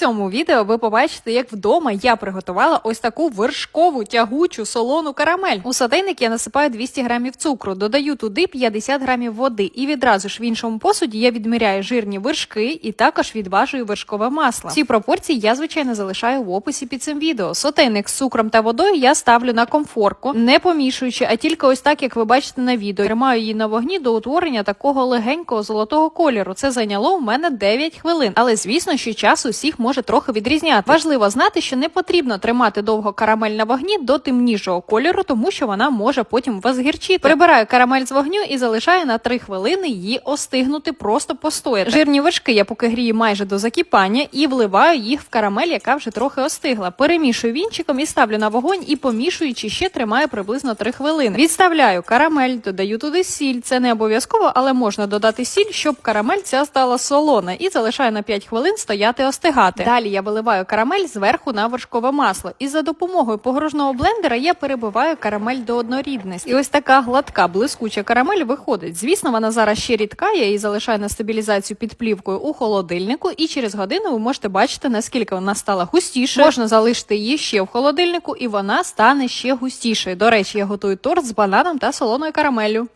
цьому відео ви побачите, як вдома я приготувала ось таку вершкову тягучу солону карамель. У сотейник я насипаю 200 грамів цукру, додаю туди 50 грамів води, і відразу ж в іншому посуді я відміряю жирні вершки і також відважую вершкове масло. Ці пропорції я звичайно залишаю в описі під цим відео. Сотейник з цукром та водою я ставлю на комфорку, не помішуючи, а тільки ось так, як ви бачите на відео. Тримаю її на вогні до утворення такого легенького золотого кольору. Це зайняло у мене 9 хвилин. Але звісно, що час усіх може трохи відрізняти. Важливо знати, що не потрібно тримати довго карамель на вогні до темнішого кольору, тому що вона може потім вас гірчити. Прибираю карамель з вогню і залишаю на 3 хвилини її остигнути, просто постояти. Жирні вершки я поки грію майже до закипання і вливаю їх в карамель, яка вже трохи остигла. Перемішую вінчиком і ставлю на вогонь і помішуючи ще тримаю приблизно 3 хвилини. Відставляю карамель, додаю туди сіль. Це не обов'язково, але можна додати сіль, щоб карамель ця стала солона, і залишаю на 5 хвилин стояти остигати. Далі я виливаю карамель зверху на вершкове масло. І за допомогою погружного блендера я перебиваю карамель до однорідності. І ось така гладка, блискуча карамель виходить. Звісно, вона зараз ще рідка. Я її залишаю на стабілізацію під плівкою у холодильнику, і через годину ви можете бачити, наскільки вона стала густіше. Можна залишити її ще в холодильнику, і вона стане ще густішою. До речі, я готую торт з бананом та солоною карамеллю.